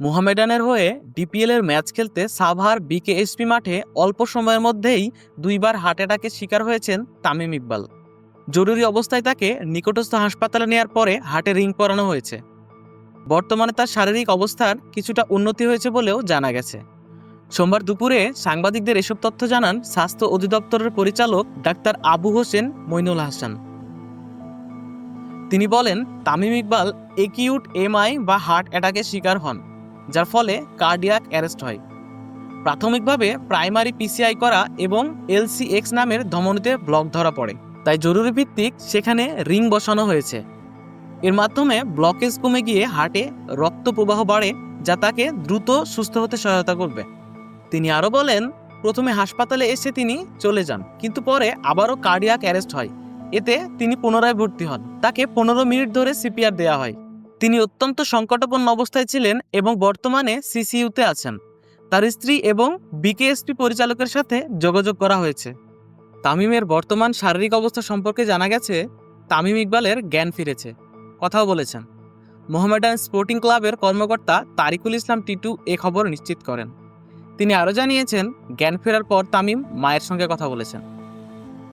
মোহামেডানের হয়ে ডিপিএলের ম্যাচ খেলতে সাভার বিকেএসপি মাঠে অল্প সময়ের মধ্যেই দুইবার হার্ট অ্যাটাকের শিকার হয়েছেন তামিম ইকবাল। জরুরি অবস্থায় তাকে নিকটস্থ হাসপাতালে নেওয়ার পরে হার্টে রিং পরানো হয়েছে। বর্তমানে তার শারীরিক অবস্থার কিছুটা উন্নতি হয়েছে বলেও জানা গেছে। সোমবার দুপুরে সাংবাদিকদের এসব তথ্য জানান স্বাস্থ্য অধিদপ্তরের পরিচালক ডাক্তার আবু হোসেন মইনুল হাসান। তিনি বলেন, তামিম ইকবাল একিউট এমআই বা হার্ট অ্যাটাকের শিকার হন। যার ফলে কার্ডিয়াক অ্যারেস্ট হয়। প্রাথমিকভাবে প্রাইমারি পিসিআই করা এবং এলসিএক্স নামের ধমনীতে ব্লক ধরা পড়ে। তাই জরুরি ভিত্তিক সেখানে রিং বসানো হয়েছে। এর মাধ্যমে ব্লকেজ কমে গিয়ে হার্টে রক্ত প্রবাহ বাড়ে, যা তাকে দ্রুত সুস্থ হতে সহায়তা করবে। তিনি আরও বলেন, প্রথমে হাসপাতালে এসে তিনি চলে যান, কিন্তু পরে আবারও কার্ডিয়াক অ্যারেস্ট হয়। এতে তিনি পুনরায় ভর্তি হন। তাকে পনেরো মিনিট ধরে সিপিআর দেওয়া হয়। তিনি অত্যন্ত সংকটাপন্ন অবস্থায় ছিলেন এবং বর্তমানে সিসিইউতে আছেন। তার স্ত্রী এবং বিকেএসপি পরিচালকের সাথে যোগাযোগ করা হয়েছে। তামিমের বর্তমান শারীরিক অবস্থা সম্পর্কে জানা গেছে, তামিম ইকবালের জ্ঞান ফিরেছে। কথাও বলেছেন। মোহামেডান স্পোর্টিং ক্লাবের কর্মকর্তা তারিকুল ইসলাম টিটু এ খবর নিশ্চিত করেন। তিনি আরও জানিয়েছেন, জ্ঞান ফেরার পর তামিম মায়ের সঙ্গে কথা বলেছেন।